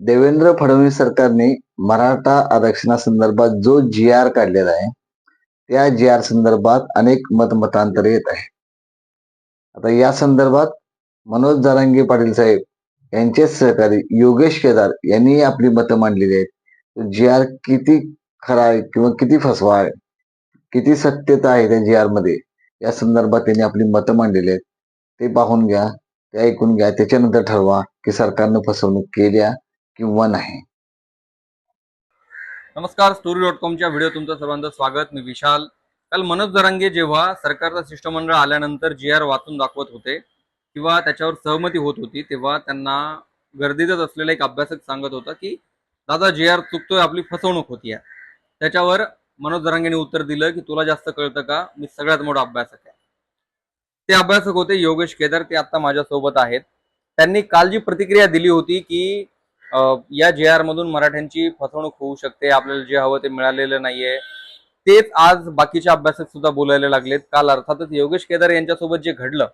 देवेंद्र फडणवीस सरकारने मराठा आरक्षणासंदर्भात जो जी आर काढलेला आहे त्या जी आर संदर्भात अनेक मतमतांतर येत आहे. आता या संदर्भात मनोज जरांगे पाटील साहेब यांचे सहकारी योगेश केदार यांनी आपली मतं मांडलेली आहेत. जी आर किती खरा आहे किंवा किती फसवा आहे किती सत्यता आहे त्या जी आरमध्ये या संदर्भात त्यांनी आपली मतं मांडलेली आहेत. ते पाहून घ्या ते ऐकून घ्या त्याच्यानंतर ठरवा की सरकारनं फसवणूक केल्या किंवा नाही. नमस्कार स्टोरी डॉट कॉमच्या व्हिडिओ तुमचं सर्वांचं स्वागत. मी विशाल. काल मनोज दरांगे जेव्हा सरकारचं शिष्टमंडळ आल्यानंतर जी आर वाचून दाखवत होते किंवा त्याच्यावर सहमती होत होती तेव्हा त्यांना गर्दीतच असलेला एक अभ्यासक सांगत होता की दादा जी आर चुकतोय आपली फसवणूक होतीये त्याच्यावर मनोज दरांगेने उत्तर दिलं की तुला जास्त कळतं का? मी सगळ्यात मोठा अभ्यासक आहे. ते अभ्यासक होते योगेश केदार. ते आता माझ्यासोबत आहेत. त्यांनी काल जी प्रतिक्रिया दिली होती की या जे आर मधून मराठ्यांची फसवणूक होऊ शकते आपल्याला जे हवं ते मिळालेलं नाहीये. तेच आज बाकीचे अभ्यासक सुद्धा बोलायला लागलेत. काल अर्थातच योगेश केदार यांच्यासोबत जे घडलं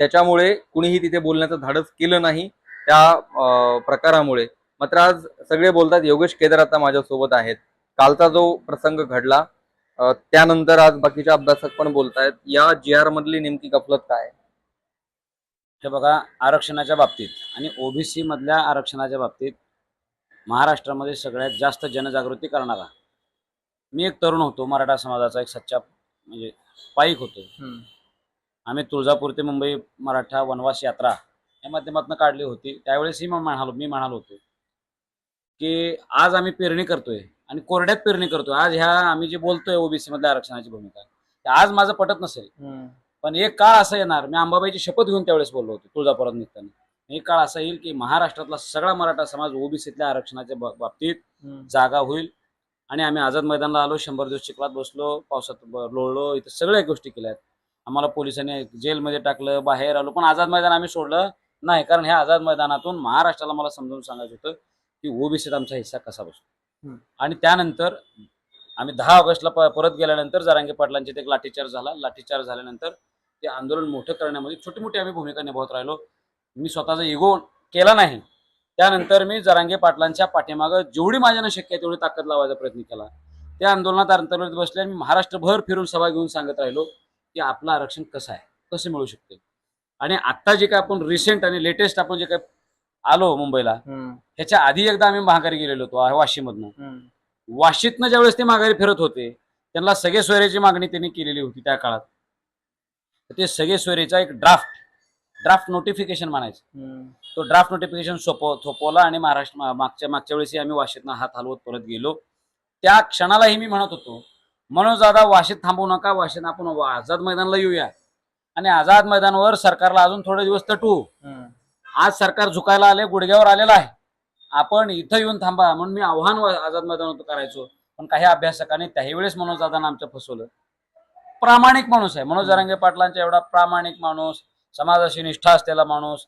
त्याच्यामुळे कुणीही तिथे बोलण्याचं धाडस केलं नाही त्या प्रकारामुळे. मात्र आज सगळे बोलतात योगेश केदार आता माझ्यासोबत आहेत. कालचा जो प्रसंग घडला त्यानंतर आज बाकीचे अभ्यासक पण बोलतायत. या जी आर मधली नेमकी गफलत काय? हे बघा आरक्षणाच्या बाबतीत आणि ओबीसी मधल्या आरक्षणाच्या बाबतीत महाराष्ट्रामध्ये सगळ्यात जास्त जनजागृती करणारा. मी एक तरुण होतो मराठा समाजाचा एक सच्चा म्हणजे पाईक होतो. आम्ही तुळजापूर ते मुंबई मराठा वनवास यात्रा या माध्यमातून काढली होती. त्यावेळेस मी म्हणालो मी म्हणालो होतो की आज आम्ही पेरणी करतोय आणि कोरड्यात पेरणी करतोय. आज ह्या आम्ही जे बोलतोय ओबीसी मधल्या आरक्षणाची भूमिका आज माझं पटत नसेल. पण एक काळ असा येणार मी अंबाबाईची शपथ घेऊन त्यावेळेस बोललो होतो तुळजापुरात निघताना. एक काळ असा येईल की महाराष्ट्रातला सगळा मराठा समाज ओबीसीतल्या आरक्षणाच्या बाबतीत जागा होईल आणि आम्ही आझाद मैदानाला आलो शंभर दिवस चिखलात बसलो पावसात लोळलो इथं सगळ्या गोष्टी केल्या आहेत. आम्हाला पोलिसांनी जेलमध्ये टाकलं बाहेर आलो पण आझाद मैदान आम्ही सोडलं नाही कारण ह्या आझाद मैदानातून महाराष्ट्राला मला समजावून सांगायचं होतं की ओबीसीत आमचा हिस्सा कसा बसतो. आणि त्यानंतर आम्ही दहा ऑगस्टला परत गेल्यानंतर जरांगे पाटलांचे ते एक लाठीचार्ज झाला लाठीचार्ज झाल्यानंतर ते आंदोलन मोठं करण्यामध्ये छोटी मोठी आम्ही भूमिका निभावत राहिलो. मी स्वतःचा इगो केला नाही. त्यानंतर मी जरांगे पाटलांच्या पाठीमागं जेवढी माझ्यानं शक्य आहे तेवढी ताकद लावायचा प्रयत्न केला. त्या आंदोलनात अंतर्गत बसले मी महाराष्ट्रभर फिरून सभा घेऊन सांगत राहिलो की आपलं आरक्षण कसं आहे? कसं मिळू शकते? आणि आत्ता जे काय आपण रिसेंट आणि लेटेस्ट आपण जे काय आलो मुंबईला ह्याच्या आधी एकदा आम्ही माघारी गेलेलो होतो वाशीमधनं. वाशीतनं ज्यावेळेस ते माघारी फिरत होते त्यांना सगळे सोयऱ्याची मागणी त्यांनी केलेली होती त्या काळात. ते सगळे सोयरेचा एक ड्राफ्ट ड्राफ्ट नोटिफिकेशन म्हणायचं. तो ड्राफ्ट नोटिफिकेशन सोपव थोपवला आणि महाराष्ट्र मागच्या मागच्या वेळेसही आम्ही वाशीतनं हात हलवत परत गेलो. त्या क्षणालाही मी म्हणत होतो मनोज दादा वाशीत थांबू नका वाशीत आपण आझाद मैदानाला येऊया. आणि आझाद मैदानावर सरकारला अजून थोडे दिवस तटू आज सरकार झुकायला आले गुडघ्यावर आलेलं आहे. आपण इथं येऊन थांबा म्हणून मी आव्हान आझाद मैदानात करायचो. पण काही अभ्यासकाने त्याही वेळेस मनोज दादांना आमचं फसवलं. प्रामाणिक माणूस आहे. मनोज जरांगे पाटलांचा एवढा प्रामाणिक माणूस समाजाशी निष्ठा असलेला माणूस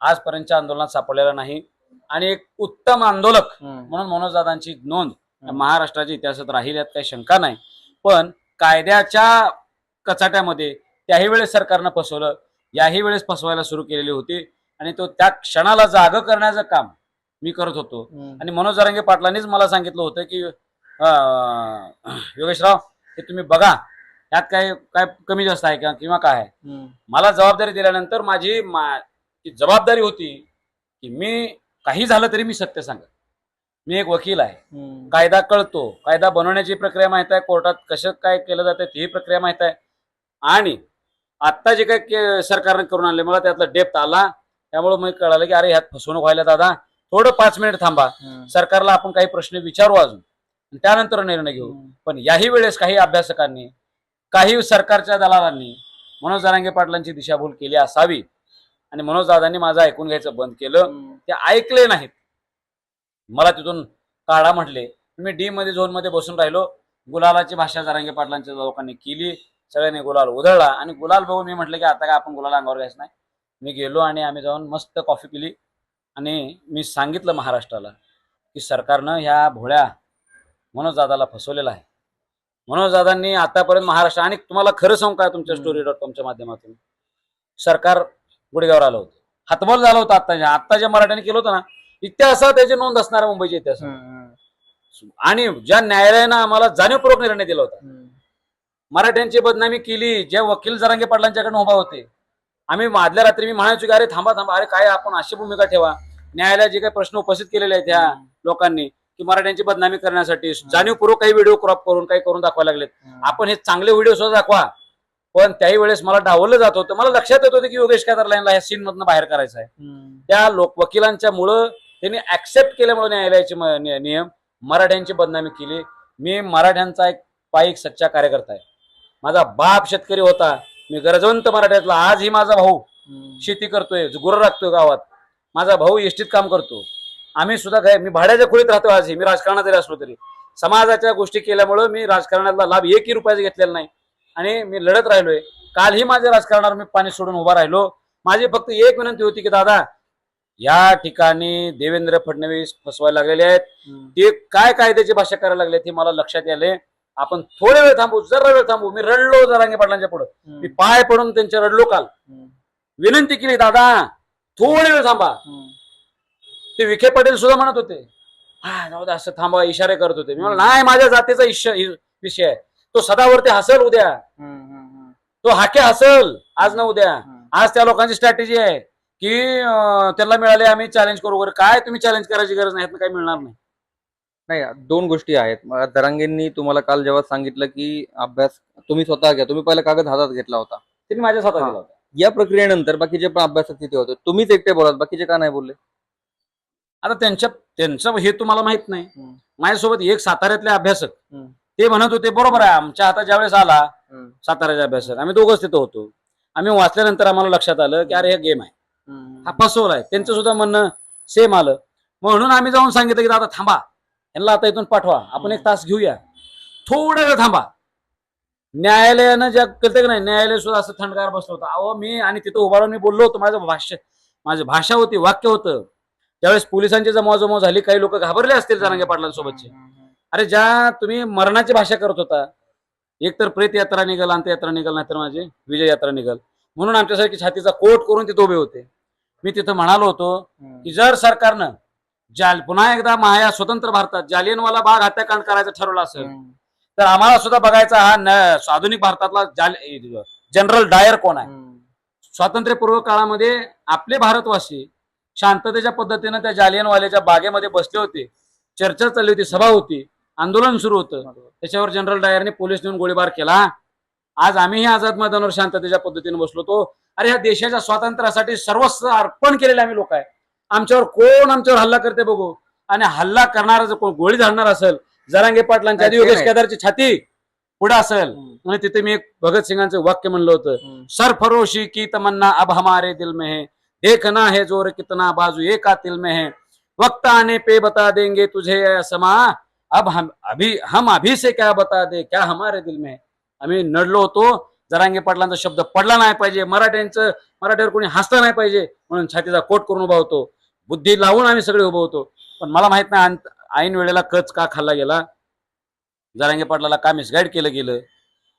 आजपर्यंतच्या आंदोलनात सापडलेला नाही. आणि एक उत्तम आंदोलक म्हणून मनोज दादांची नोंद. महाराष्ट्राच्या इतिहासात राहील यात काही शंका नाही. पण कायद्याच्या कचाट्यामध्ये त्याही वेळेस सरकारनं फसवलं याही वेळेस फसवायला सुरू केलेली होती. आणि तो त्या क्षणाला जाग करण्याचं काम मी करत होतो. आणि मनोज जरांगे पाटलांनीच मला सांगितलं होतं की योगेशराव हे तुम्ही बघा. यात काय काय कमी जास्त आहे का किंवा काय आहे? मला जबाबदारी दिल्यानंतर माझी मा- जबाबदारी होती की मी काही झालं तरी मी सत्य सांगत मी एक वकील आहे. कायदा कळतो. कायदा बनवण्याची प्रक्रिया माहीत आहे. कोर्टात कसं काय केलं जातं ही प्रक्रिया माहीत आहे. आणि आत्ता जे काय के- सरकारने करून आणले मला त्यातला डेप्थ आला. त्यामुळे मग कळालं की अरे ह्यात फसवणूक व्हायला दादा. थोडं पाच मिनिट थांबा. सरकारला आपण काही प्रश्न विचारू अजून. त्यानंतर निर्णय घेऊ. पण याही वेळेस काही अभ्यासकांनी काही सरकारच्या दलालांनी मनोज जरांगे पाटलांची दिशाभूल केली असावी. आणि मनोज दादांनी माझं ऐकून घ्यायचं बंद केलं. ते ऐकले नाहीत. मला तिथून काढा म्हटले. मी डी मध्ये झोनमध्ये बसून राहिलो. गुलालाची भाषा जरांगे पाटलांच्या लोकांनी केली. सगळ्यांनी गुलाल उधळला. आणि गुलाल बघून मी म्हटलं की आता काय आपण गुलाल अंगावर घ्यायचं नाही. मी गेलो आणि आम्ही जाऊन मस्त कॉफी पिली. आणि मी सांगितलं महाराष्ट्राला की सरकारनं ह्या भोळ्या मनोज दादाला फसवलेला आहे. मनोज दादांनी आतापर्यंत महाराष्ट्र आणि तुम्हाला खरं सांगू काय तुमच्या. स्टोरी डॉट कॉमच्या माध्यमातून? सरकार गुडघ्यावर आलं होतं. हातबल झालं होतं आत्ताच्या आत्ता ज्या मराठ्याने केलं होतं ना इतिहासात त्याची नोंद असणार मुंबईच्या इतिहासात. आणि ज्या न्यायालयानं आम्हाला जाणीवपूर्वक निर्णय दिला होता. मराठ्यांची बदनामी केली जे वकील जरांगे पाटलांच्याकडे उभा होते. आम्ही माधल्या रात्री मी म्हणायचो की अरे थांबा थांबा अरे काय आपण अशी भूमिका ठेवा. न्यायालयात जे काही प्रश्न उपस्थित केलेले आहेत ह्या लोकांनी की मराठ्यांची बदनामी करण्यासाठी जाणीवपूर्वक काही व्हिडिओ क्रॉप करून काही करून दाखवायला लागलेत. आपण हे चांगले व्हिडिओ सुद्धा दाखवा. पण त्याही वेळेस मला डावललं जात होतं. मला लक्षात येत होतं की योगेश कादरला ह्या सीन मधनं बाहेर करायचं आहे. त्या लोक वकिलांच्या मुळे त्यांनी ऍक्सेप्ट केल्यामुळे न्यायालयाचे नियम मराठ्यांची बदनामी केली. मी मराठ्यांचा एक पायिक सच्चा कार्यकर्ता आहे. माझा बाप शेतकरी होता. मी गरजवंत मराठ्यातला. आजही माझा भाऊ शेती करतोय गुरं राखतोय गावात. माझा भाऊ एसटीत काम करतो. आम्ही सुद्धा काय मी भाड्याच्या खोलीत राहतो आजही मी राजकारणात जरी असलो तरी. समाजाच्या गोष्टी केल्यामुळे मी राजकारणातला लाभ एकही रुपयाचा घेतलेला नाही. आणि मी लढत राहिलोय. कालही माझ्या राजकारणावर मी पाणी सोडून उभा राहिलो. माझी फक्त एक विनंती होती की दादा या ठिकाणी देवेंद्र फडणवीस फसवायला लागलेले आहेत. ते काय कायद्याची भाषा करायला लागले ते मला लक्षात आले आपण थोडे वेळ थांबू जरा वेळ थांबू. मी रडलो जरांगे पाटलांच्या पुढे. मी पाय पडून त्यांच्या रडलो काल. विनंती केली दादा थोडे वेळ थांबा. ते विखे पाटील सुद्धा म्हणत होते हा जाऊ दे असं थांबा इशारे करत होते. मी म्हणलं नाही माझ्या जातीचा इ- विषय आहे. तो सदावरती हसल उद्या. तो हाके हसल. आज ना उद्या. आज त्या लोकांची स्ट्रॅटेजी आहे की अं, त्यांना मिळाले आम्ही चॅलेंज करू वगैरे. काय तुम्ही चॅलेंज करायची गरज नाही ह्यातनं काही मिळणार नाही. नाही दोन गोष्टी आहेत. दरांगेंनी तुम्हाला काल जेव्हा सांगितलं की अभ्यास तुम्ही स्वतः घ्या. तुम्ही पहिला कागद हातात घेतला होता. त्यांनी माझ्या स्वतः हा. केला होता. या प्रक्रियेनंतर बाकीचे पण अभ्यासक तिथे होते. तुम्हीच एकटे बोलात बाकीचे का नाही बोलले? आता त्यांच्या त्यांचं हे तुम्हाला माहीत नाही. माझ्यासोबत एक साताऱ्यातले अभ्यासक. ते म्हणत होते बरोबर आहे आमच्या हातात ज्यावेळेस आला साताऱ्याचे अभ्यासक आम्ही दोघंच तिथं होतो. आम्ही वाचल्यानंतर आम्हाला लक्षात आलं की अरे हे गेम आहे. हा फसवलाय त्यांचं सुद्धा म्हणणं सेम आलं. म्हणून आम्ही जाऊन सांगितलं की दादा थांबा. यांना आता इथून पाठवा. आपण एक तास घेऊया. थोडा वेळ थांबा. न्यायालयानं ज्या केलं की नाही न्यायालय सुद्धा असं थंडगार बसलं होतं. अहो मी आणि तिथं उभा राहून मी बोललो होतो. माझं भाष्य माझी भाषा होती वाक्य होतं. त्यावेळेस पोलिसांची जमवाजमव झाली काही लोक घाबरले असतील जरांगे पाटलांसोबतचे. अरे ज्या तुम्ही मरणाची भाषा करत होता एक तर प्रेत यात्रा निघाल अंत्ययात्रा निघाल नाहीतर माझी विजय यात्रा निघाल. म्हणून आमच्यासारखी छातीचा कोट करून तिथे उभे होते. मी तिथं म्हणालो होतो की जर सरकारनं जाल पुन्हा एकदा महाया स्वतंत्र भारतात जालियनवाला बाग हत्याकांड करायचं ठरवलं असेल तर आम्हाला सुद्धा बघायचा हा आधुनिक भारतातला जाल जनरल डायर कोण आहे? स्वातंत्र्यपूर्व काळामध्ये आपले भारतवासी शांततेच्या पद्धतीनं त्या जालियनवाल्याच्या बागेमध्ये बसले होते. चर्चा चालली होती सभा होती आंदोलन सुरू होतं. त्याच्यावर जनरल डायरने पोलीस नेऊन गोळीबार केला. आज आम्हीही आझाद मैदानावर शांततेच्या पद्धतीने बसलो तो अरे ह्या देशाच्या स्वातंत्र्यासाठी सर्वस्व अर्पण केलेले आम्ही लोक आहे. आमच्यावर कोण आमच्यावर हल्ला करते बघू? आणि हल्ला करणारा जर कोण गोळी झाडणार असेल जरांगे पाटलांच्या आधी योगेश. केदारची छाती पुढे असेल. आणि तिथे मी एक भगतसिंगांचं वाक्य म्हणलं होतं. सरफरोशी की तमन्ना अब हमारे दिल में है. एक ना है जोर कितना बाजू एक दिल में है। वक्त आने पे बता देंगे तुझे समा अब हम अभी हम अभी से क्या बता दे क्या हमारे दिल में आम्ही नडलो होतो जरांगे पाटलांचा शब्द पडला नाही पाहिजे मराठ्यांचं मराठ्यावर कोणी हसलं नाही पाहिजे म्हणून छातीचा कोट करून उभा होतो. बुद्धी लावून आम्ही सगळे उभं होतो. पण मला माहीत नाही ऐन वेळेला कच का खाल्ला गेला? जरांगे पाटलाला का मिसगाईड केलं गेलं.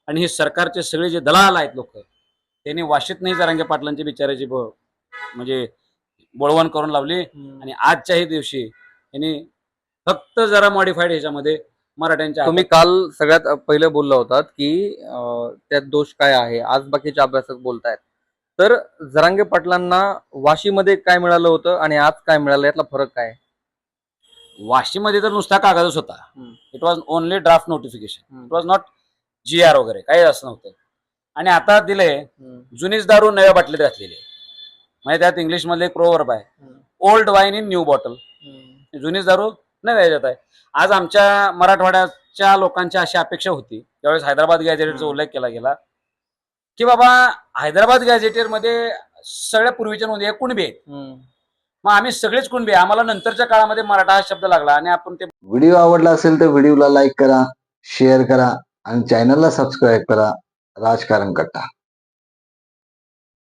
आणि हे सरकारचे सगळे जे दलाल आहेत लोक त्यांनी वाशीत नाही जरांगे पाटलांचे बिचाराची म्हणजे बोळवण करून लावली. आणि आजच्याही दिवशी यांनी फक्त जरा मॉडिफाईड ह्याच्यामध्ये मराठ्यांच्या तुम्ही काल सगळ्यात पहिले बोलला होतात की अं, त्यात दोष काय आहे? आज बाकीचे अभ्यासक बोलतायत. तर जरांगे पाटलांना वाशीमध्ये काय मिळालं होतं आणि आज काय मिळालं? यातला फरक काय आहे? वाशीमध्ये तर नुसता कागदच होता. हम्म. It was only draft notification hmm. It was not G R वगैरे काही असं नव्हतं. आणि आता दिले जुनीच दारू नव्या बाटलीत घातलेली आहे. म्हणजे त्यात इंग्लिश मधले एक प्रोवर्ब आहे. Old wine in new bottle जुनीच दारू नव्या ह्याच्यात आहे. आज आमच्या मराठवाड्याच्या लोकांची अशी अपेक्षा होती. त्यावेळेस हैदराबाद हम्म. उल्लेख केला गेला की बाबा हैदराबाद गॅझेटेरमध्ये सगळ्या पूर्वीच्या नोंदी आहे कुणबी आहेत. मग आम्ही सगळेच कुणबी आहे. आम्हाला नंतरच्या काळामध्ये मराठा हा शब्द लागला आणि आपण ते व्हिडिओ आवडला असेल तर व्हिडिओला लाईक करा शेअर करा आणि चॅनलला सबस्क्राईब करा राजकारण कट्टा.